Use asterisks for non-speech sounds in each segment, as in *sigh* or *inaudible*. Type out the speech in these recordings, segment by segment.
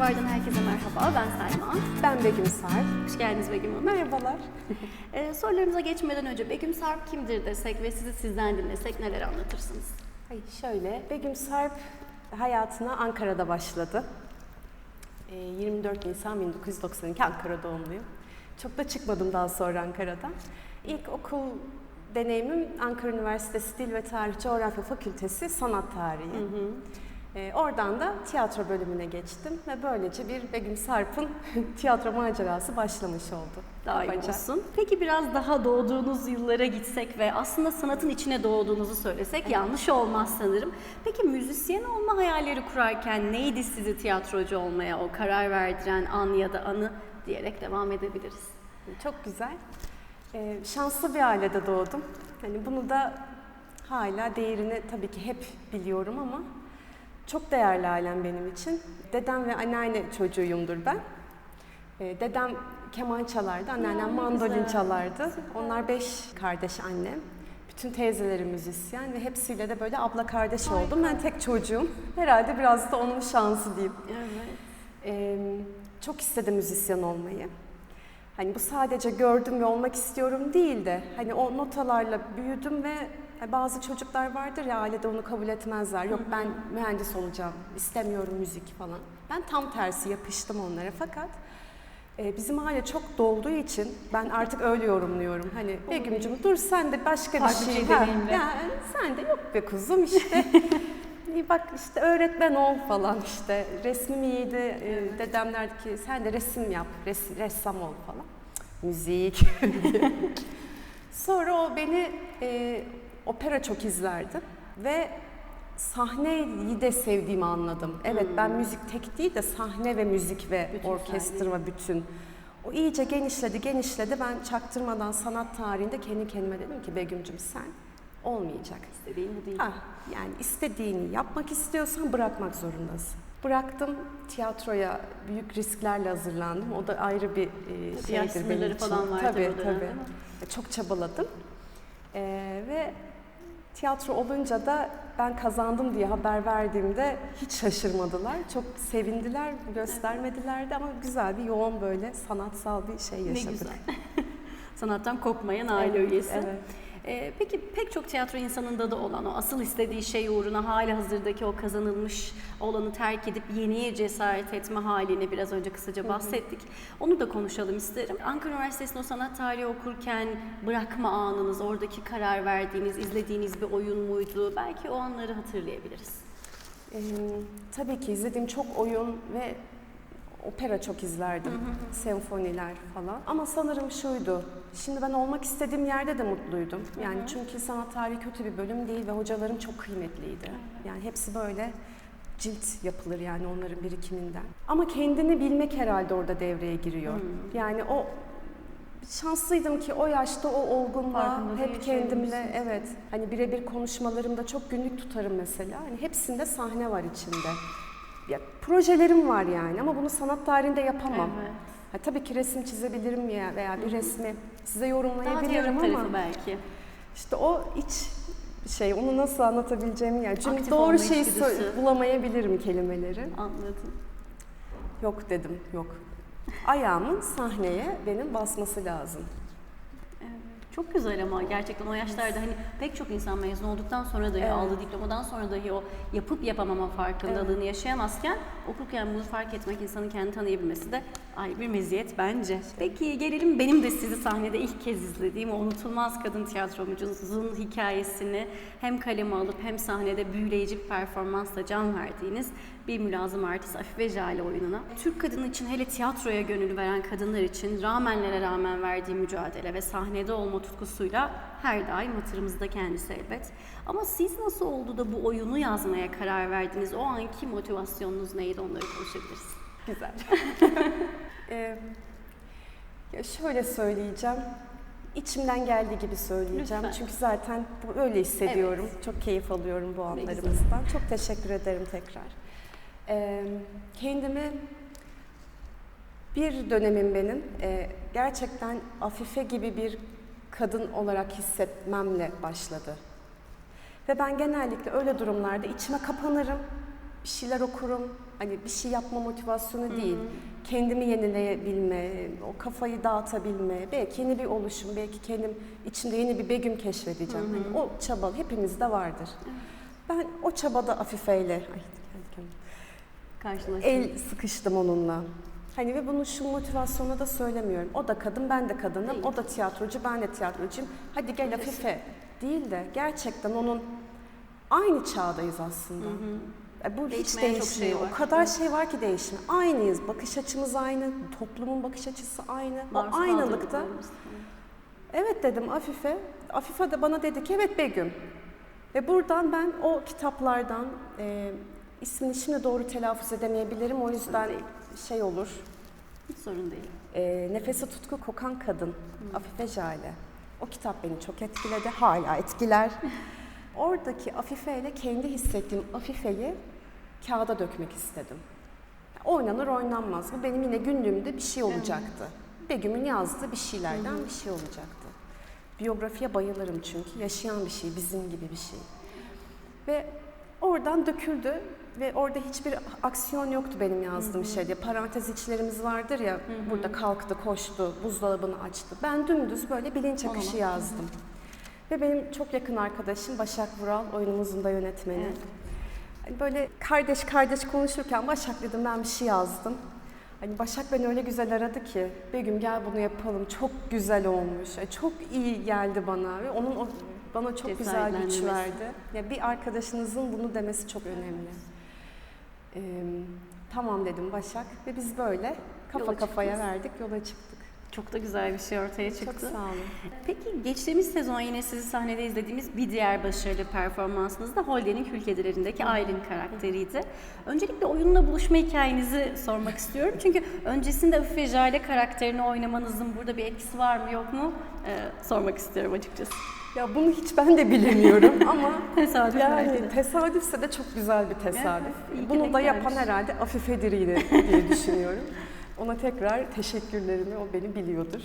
Var'dan herkese merhaba. Ben Selma. Ben Begüm Sarp. Hoş geldiniz Begüm Hanım. Merhabalar. *laughs* Ee, sorularımıza geçmeden önce Begüm Sarp kimdir desek ve sizi sizden dinlesek neler anlatırsınız? Ay şöyle, Begüm Sarp hayatına Ankara'da başladı. Ee, 24 Nisan 1992 Ankara doğumluyum. Çok da çıkmadım daha sonra Ankara'dan. İlk okul deneyimim Ankara Üniversitesi Dil ve Tarih Coğrafya Fakültesi Sanat Tarihi. Ee, oradan da tiyatro bölümüne geçtim ve böylece bir Begüm Sarp'ın *laughs* tiyatro macerası başlamış oldu. Daim Kabaca. olsun. Peki biraz daha doğduğunuz yıllara gitsek ve aslında sanatın içine doğduğunuzu söylesek yanlış olmaz sanırım. Peki müzisyen olma hayalleri kurarken neydi sizi tiyatrocu olmaya o karar verdiren an ya da anı diyerek devam edebiliriz. Çok güzel. Ee, şanslı bir ailede doğdum. Hani bunu da hala değerini tabii ki hep biliyorum ama çok değerli ailem benim için. Dedem ve anneanne çocuğuyumdur ben. Ee, dedem keman çalardı, anneannem mandolin çalardı. Onlar beş kardeş annem. Bütün teyzeleri müzisyen ve hepsiyle de böyle abla kardeş oldum. Ben tek çocuğum. Herhalde biraz da onun şansı diyeyim. Evet. Ee, çok istedim müzisyen olmayı. Hani bu sadece gördüm ve olmak istiyorum değil de hani o notalarla büyüdüm ve bazı çocuklar vardır ya ailede onu kabul etmezler. Yok ben mühendis olacağım, istemiyorum müzik falan. Ben tam tersi yapıştım onlara fakat e, bizim aile çok dolduğu için ben artık öyle yorumluyorum. Hani Begüm'cüm dur sen de başka bir Farklı şey. bir şey ha, deneyimle. ya, sen de yok be kuzum işte. *laughs* İyi bak işte öğretmen ol falan işte. Resmim iyiydi. Ee, Dedem derdi ki sen de resim yap, res- ressam ol falan. Müzik. *laughs* Sonra o beni e, opera çok izlerdi ve sahneyi de sevdiğimi anladım. Evet ben müzik tek değil de sahne ve müzik ve Bütün orkestra bütün. O iyice genişledi, genişledi. Ben çaktırmadan sanat tarihinde kendi kendime dedim ki Begüm'cüm sen olmayacak. İstediğim bu değil. Ah, yani istediğini yapmak istiyorsan bırakmak zorundasın. Bıraktım tiyatroya büyük risklerle hazırlandım. O da ayrı bir e, Tabii şeydir benim için. falan var tabii, tabii tabii. Çok çabaladım. Ee, ve tiyatro olunca da ben kazandım diye haber verdiğimde hiç şaşırmadılar. Çok sevindiler, göstermediler de ama güzel bir yoğun böyle sanatsal bir şey Ne yaşadık. güzel. *laughs* Sanattan kopmayan aile Evet, üyesi. evet. Ee, peki pek çok tiyatro insanında da olan o asıl istediği şey uğruna hali hazırdaki o kazanılmış olanı terk edip yeniye cesaret etme halini biraz önce kısaca bahsettik. Onu da konuşalım isterim. Ankara Üniversitesi'nde o sanat tarihi okurken bırakma anınız, oradaki karar verdiğiniz, izlediğiniz bir oyun muydu? Belki o anları hatırlayabiliriz. Ee, tabii ki izlediğim çok oyun ve opera çok izlerdim. Senfoniler falan. Ama sanırım şuydu. Şimdi ben olmak istediğim yerde de mutluydum. Yani çünkü sanat tarihi kötü bir bölüm değil ve hocalarım çok kıymetliydi. Yani hepsi böyle cilt yapılır yani onların birikiminden. Ama kendini bilmek herhalde orada devreye giriyor. Yani o şanslıydım ki o yaşta o olgunluğa hep kendimle evet hani birebir konuşmalarımda çok günlük tutarım mesela. Hani hepsinde sahne var içinde. Ya, projelerim var yani ama bunu sanat tarihinde yapamam. Evet. Ha, tabii ki resim çizebilirim ya veya bir resmi size Daha yorumlayabilirim teorik ama belki. işte o iç şey onu nasıl anlatabileceğimi yani çünkü Aktif doğru şeyi sö- bulamayabilirim kelimeleri. Anladım. Yok dedim yok. Ayağımın sahneye benim basması lazım. Evet, Çok güzel ama gerçekten o yaşlarda hani pek çok insan mezun olduktan sonra dahi Evet. aldığı diplomadan sonra dahi o yapıp yapamama farkındalığını yaşayamazken okurken bunu fark etmek insanın kendini tanıyabilmesi de ayrı bir meziyet bence. Peki gelelim benim de sizi sahnede ilk kez izlediğim o unutulmaz kadın tiyatromuzun hikayesini hem kaleme alıp hem sahnede büyüleyici bir performansla can verdiğiniz bir mülazım artist Afife Jale oyununa. Türk kadını için hele tiyatroya gönül veren kadınlar için rağmenlere rağmen verdiği mücadele ve sahnede olma tutkusuyla her daim hatırımızda kendisi elbet. Ama siz nasıl oldu da bu oyunu yazmaya karar verdiniz? O anki motivasyonunuz neydi onları konuşabiliriz. Güzel. *laughs* Ee, ya şöyle söyleyeceğim. İçimden geldiği gibi söyleyeceğim. Lütfen. Çünkü zaten bu- öyle hissediyorum. Çok keyif alıyorum bu anlarımızdan. Çok teşekkür ederim tekrar. Ee, kendimi bir dönemim benim e, gerçekten Afife gibi bir kadın olarak hissetmemle başladı. Ve ben genellikle öyle durumlarda içime kapanırım bir şeyler okurum. Hani bir şey yapma motivasyonu değil. Kendimi yenileyebilme, o kafayı dağıtabilme, belki yeni bir oluşum, belki kendim içimde yeni bir Begüm keşfedeceğim. Hani o çaba hepimizde vardır. Ben o çabada Afife'yle, Karşılaştınız. el sıkıştım onunla. Hani ve bunu şu motivasyonla da söylemiyorum. O da kadın, ben de kadınım. Değil. O da tiyatrocu, ben de tiyatrocuyum. Hadi gel Afife değil de gerçekten onun aynı çağdayız aslında. E, Bu hiç Değişmeyen çok değişmiyor. şey var. O kadar şey var ki değişmiyor. Aynıyız. Bakış açımız aynı. Toplumun bakış açısı aynı. Maruz o aynılıkta. Evet dedim Afife. Afife de bana dedi ki evet Begüm. Ve buradan ben o kitaplardan e, ismini şimdi doğru telaffuz edemeyebilirim. O yüzden şey olur. Hiç sorun değil. E, Nefesi tutku kokan kadın. Afife Jale. O kitap beni çok etkiledi. Hala etkiler. *laughs* Oradaki Afife ile kendi hissettiğim Afife'yi kağıda dökmek istedim. Oynanır oynanmaz. Bu benim yine günlüğümde bir şey olacaktı. Begüm'ün yazdığı bir şeylerden bir şey olacaktı. Biyografiye bayılırım çünkü. Yaşayan bir şey, bizim gibi bir şey. Ve oradan döküldü ve orada hiçbir aksiyon yoktu benim yazdığım şeyde. Parantez içlerimiz vardır ya, burada kalktı, koştu, buzdolabını açtı. Ben dümdüz böyle bilinç akışı Olamaz. yazdım. Ve benim çok yakın arkadaşım Başak Vural, oyunumuzun da yönetmeni. Evet. Hani böyle kardeş kardeş konuşurken Başak dedim ben bir şey yazdım. Hani Başak beni öyle güzel aradı ki Begüm gel bunu yapalım çok güzel olmuş. Ay, Çok iyi geldi bana ve onun o bana çok güzel güç verdi. Ya bir arkadaşınızın bunu demesi çok önemli. Ee, tamam dedim Başak ve biz böyle kafa Yola kafaya çıktınız. verdik yola çıktık. Çok da güzel bir şey ortaya çıktı. Çok sağ olun. Peki geçtiğimiz sezon yine sizi sahnede izlediğimiz bir diğer başarılı performansınız da Holden'in Kül Kedilerindeki Aylin karakteriydi. Öncelikle oyunla buluşma hikayenizi sormak istiyorum. Çünkü öncesinde Afife Jale karakterini oynamanızın burada bir etkisi var mı yok mu Ee, sormak istiyorum açıkçası. Ya bunu hiç ben de bilemiyorum *laughs* ama Tesadüf belki Yani de. tesadüfse de çok güzel bir tesadüf. Evet, Bunu da yapan gelmiş. herhalde Afife'dir yine diye düşünüyorum. Ona tekrar teşekkürlerimi o beni biliyordur.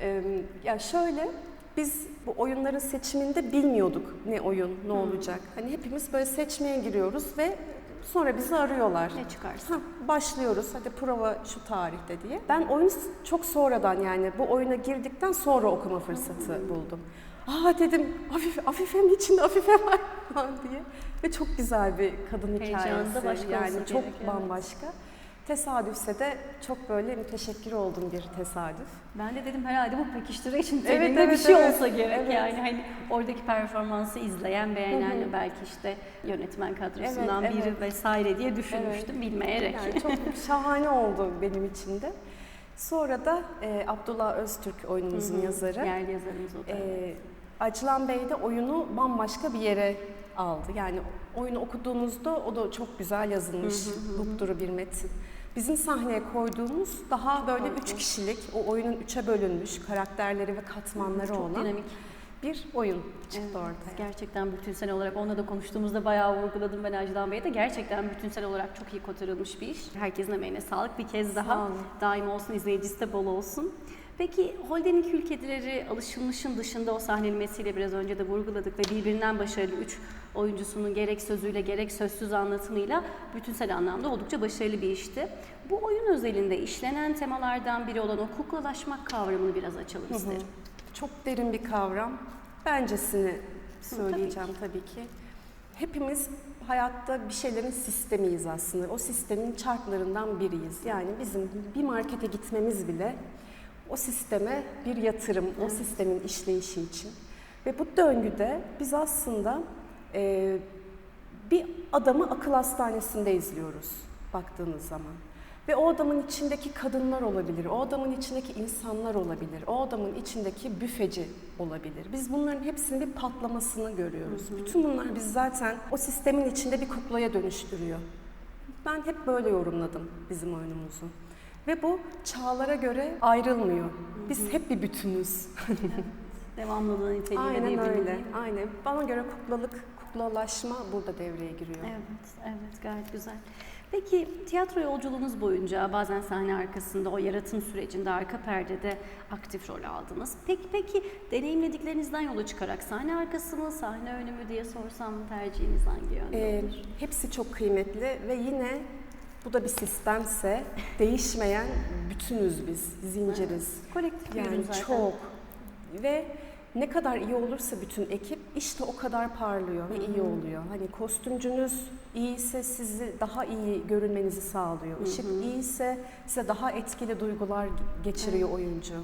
Ee, ya şöyle biz bu oyunların seçiminde bilmiyorduk ne oyun, ne olacak. Hani hepimiz böyle seçmeye giriyoruz ve sonra bizi arıyorlar. Ne çıkarsın? Ha, başlıyoruz hadi prova şu tarihte diye. Ben oyunu çok sonradan yani bu oyuna girdikten sonra okuma fırsatı buldum. Aa dedim Afife, Afife'nin içinde Afife var falan diye. Ve çok güzel bir kadın Heyecanı hikayesi. başka yani çok gerek, evet. bambaşka. Tesadüfse de çok böyle müteşekkir olduğum bir tesadüf. Ben de dedim herhalde bu pekiştire için Evet, evet, bir evet, şey evet. olsa gerek Evet. yani hani oradaki performansı izleyen, beğenen belki işte yönetmen kadrosundan Evet, biri evet. vesaire diye düşünmüştüm bilmeyerek. Yani çok *laughs* şahane oldu benim için de. Sonra da e, Abdullah Öztürk oyunumuzun yazarı. Yerli yazarımız o da. Ee, Acılan Bey de oyunu bambaşka bir yere aldı. Yani oyunu okuduğunuzda o da çok güzel yazılmış, dupduru bir metin. Bizim sahneye koyduğumuz daha böyle üç Farklı. kişilik, o oyunun üçe bölünmüş karakterleri ve katmanları Çok olan dinamik. bir oyun çıktı Evet, ortaya. Gerçekten bütünsel olarak onunla da konuştuğumuzda bayağı vurguladım ben Ajdan Bey'e de gerçekten bütünsel olarak çok iyi kotarılmış bir iş. Herkesin emeğine sağlık bir kez daha. olun. Daim olsun, izleyicisi de bol olsun. Peki Holden'in Kül Kedileri alışılmışın dışında o sahnelemesiyle biraz önce de vurguladık ve birbirinden başarılı üç oyuncusunun gerek sözüyle gerek sözsüz anlatımıyla bütünsel anlamda oldukça başarılı bir işti. Bu oyun özelinde işlenen temalardan biri olan o kuklalaşmak kavramını biraz açalım isterim. Çok derin bir kavram. Bencesini söyleyeceğim tabii ki. Hepimiz hayatta bir şeylerin sistemiyiz aslında. O sistemin çarklarından biriyiz. Yani bizim bir markete gitmemiz bile o sisteme bir yatırım, o sistemin işleyişi için. Ve bu döngüde biz aslında e, bir adamı akıl hastanesinde izliyoruz baktığınız zaman. Ve o adamın içindeki kadınlar olabilir, o adamın içindeki insanlar olabilir, o adamın içindeki büfeci olabilir. Biz bunların hepsinin bir patlamasını görüyoruz. Bütün bunlar biz zaten o sistemin içinde bir kuklaya dönüştürüyor. Ben hep böyle yorumladım bizim oyunumuzu. Ve bu çağlara göre ayrılmıyor. Biz hep bir bütünüz. Devamlılığı niteliğiyle Aynen öyle. Aynen. Bana göre kuklalık, kuklalaşma burada devreye giriyor. Evet, evet gayet güzel. Peki tiyatro yolculuğunuz boyunca bazen sahne arkasında o yaratım sürecinde arka perdede aktif rol aldınız. Peki peki deneyimlediklerinizden yola çıkarak sahne arkası mı sahne önü mü diye sorsam tercihiniz hangi yönde Ee, olur? hepsi çok kıymetli ve yine bu da bir sistemse değişmeyen bütünüz biz, zinciriz. Kolektif bir Yani zaten. çok ve ne kadar iyi olursa bütün ekip işte o kadar parlıyor ve iyi oluyor. Hani kostümcünüz iyiyse sizi daha iyi görünmenizi sağlıyor. Işık iyiyse size daha etkili duygular geçiriyor oyuncu.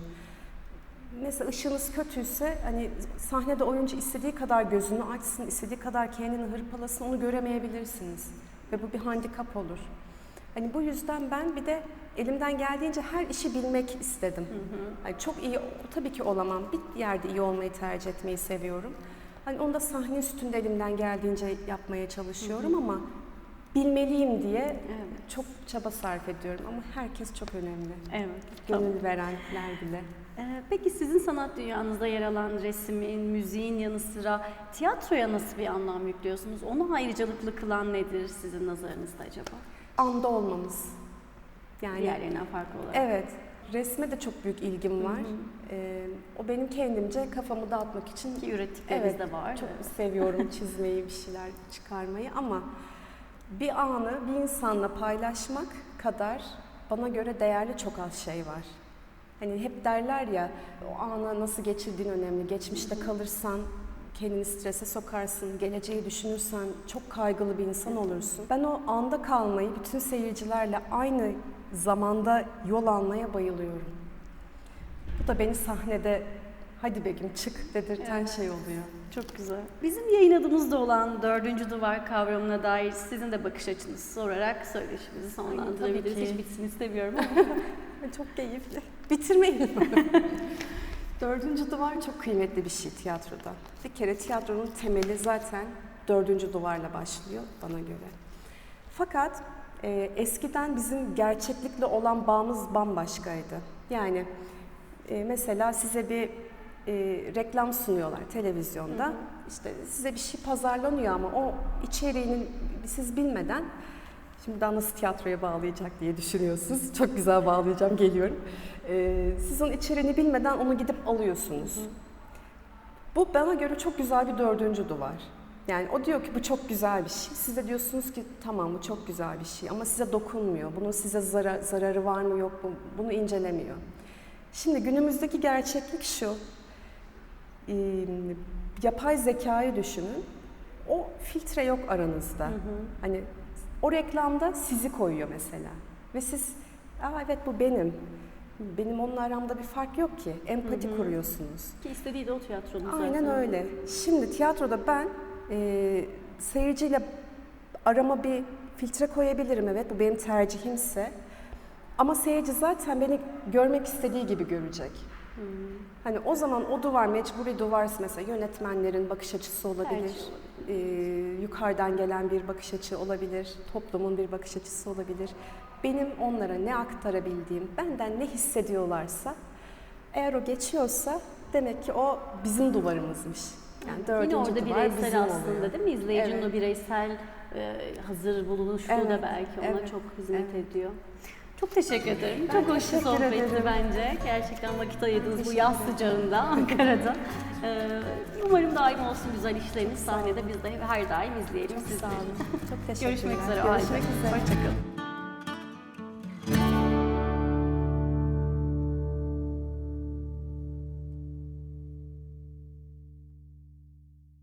Mesela ışığınız kötüyse hani sahnede oyuncu istediği kadar gözünü açsın, istediği kadar kendini hırpalasın onu göremeyebilirsiniz. Ve bu bir handikap olur. Hani bu yüzden ben bir de elimden geldiğince her işi bilmek istedim. Hani çok iyi tabii ki olamam. Bir yerde iyi olmayı tercih etmeyi seviyorum. Hani onu da sahne üstünde elimden geldiğince yapmaya çalışıyorum ama bilmeliyim diye Evet. çok çaba sarf ediyorum ama herkes çok önemli. Evet. Tamam. Gönül verenler bile. Ee, Peki sizin sanat dünyanızda yer alan resmin, müziğin yanı sıra tiyatroya nasıl bir anlam yüklüyorsunuz? Onu ayrıcalıklı kılan nedir sizin nazarınızda acaba? Anda olmamız. Yani Diğerlerinden farklı olarak. evet. Resme de çok büyük ilgim var. Hı hı. Ee, o benim kendimce kafamı dağıtmak için Ki ürettikleriniz Evet, de var. Çok Evet. seviyorum çizmeyi, bir şeyler çıkarmayı ama bir anı bir insanla paylaşmak kadar bana göre değerli çok az şey var. Hani hep derler ya o anı nasıl geçirdiğin önemli. Geçmişte kalırsan kendini strese sokarsın, geleceği düşünürsen çok kaygılı bir insan olursun. Ben o anda kalmayı bütün seyircilerle aynı zamanda yol almaya bayılıyorum. Bu da beni sahnede hadi Begüm çık dedirten Evet. şey oluyor. Çok güzel. Bizim yayın adımızda olan dördüncü duvar kavramına dair sizin de bakış açınızı sorarak söyleşimizi sonlandırabiliriz. Hiç bitsin istemiyorum. *laughs* Çok keyifli. Bitirmeyin. *laughs* dördüncü duvar çok kıymetli bir şey tiyatroda. Bir kere tiyatronun temeli zaten dördüncü duvarla başlıyor bana göre. Fakat e, eskiden bizim gerçeklikle olan bağımız bambaşkaydı. Yani e, mesela size bir e, reklam sunuyorlar televizyonda. İşte size bir şey pazarlanıyor ama o içeriğinin siz bilmeden Şimdi daha nasıl tiyatroya bağlayacak diye düşünüyorsunuz. Çok güzel bağlayacağım, geliyorum. Ee, siz onun içeriğini bilmeden onu gidip alıyorsunuz. Bu bana göre çok güzel bir dördüncü duvar. Yani o diyor ki bu çok güzel bir şey. Siz de diyorsunuz ki tamam bu çok güzel bir şey ama size dokunmuyor. Bunun size zara- zararı var mı yok mu bunu incelemiyor. Şimdi günümüzdeki gerçeklik şu. Ee, yapay zekayı düşünün. O filtre yok aranızda. Hani o reklamda sizi koyuyor mesela. Ve siz, Aa, evet bu benim. Benim onunla aramda bir fark yok ki. Empati kuruyorsunuz. Ki istediği de o tiyatronun zaten. Aynen öyle. Şimdi tiyatroda ben e, seyirciyle arama bir filtre koyabilirim. Evet bu benim tercihimse. Ama seyirci zaten beni görmek istediği gibi görecek. Hani o zaman o duvar mecburi duvarsa mesela yönetmenlerin bakış açısı olabilir. Ee, yukarıdan gelen bir bakış açı olabilir, toplumun bir bakış açısı olabilir. Benim onlara ne aktarabildiğim, benden ne hissediyorlarsa, eğer o geçiyorsa demek ki o bizim duvarımızmış. Yani dördüncü Yine orada duvar bireysel bizim aslında oluyor. değil mi? İzleyicinin Evet. o bireysel e, hazır bulunuşluğu da Evet, belki ona evet, çok hizmet evet. ediyor. Çok teşekkür ederim. Ben çok hoş bir sohbetti bence. Gerçekten vakit ayırdınız bu yaz sıcağında *laughs* Ankara'da. Ee, umarım daim olsun güzel işleriniz sahnede biz de her daim izleyelim Çok sizleri. sağ olun. Çok *laughs* teşekkürler. Görüşmek üzere. Görüşmek üzere. Hoşçakalın.